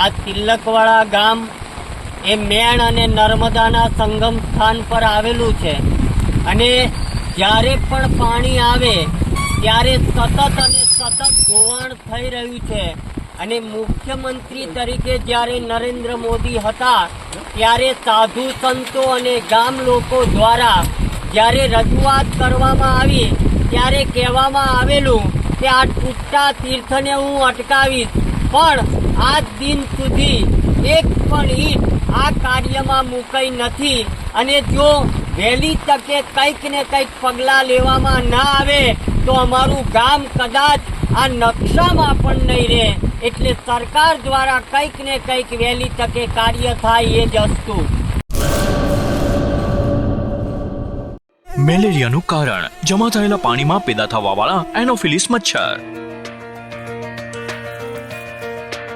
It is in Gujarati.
આ તિલકવાળા ગામ એ મેણ અને નર્મદાના સંગમ સ્થાન પર આવેલું છે. અને જ્યારે પણ પાણી આવે, ત્યારે સતત અને સતત ધોવાણ થઈ રહ્યું છે. અને મુખ્યમંત્રી તરીકે જ્યારે નરેન્દ્ર મોદી હતા, ત્યારે સાધુ સંતો અને ગામ લોકો દ્વારા જ્યારે રજૂઆત કરવામાં આવી, ત્યારે કહેવામાં આવેલું કે આ તૂટતા તીર્થને હું અટકાવીશ. પણ આજ દિન સુધી એક પણ ઈટ આ કાર્યમાં મુકાઈ નથી. અને જો વહેલી તકે કંઈક ને કંઈક પગલાં લેવામાં ના આવે, તો અમારું ગામ કદાચ આ નકશામાં પણ નહીં રહે. એટલે સરકાર દ્વારા કંઈક ને કંઈક વહેલી તકે કાર્ય થાય એ જ અસ્તુ મેલેરિયાનું કારણ. જમા થયેલા પાણીમાં પેદા થવાવાળા એનોફિલિસ મચ્છર.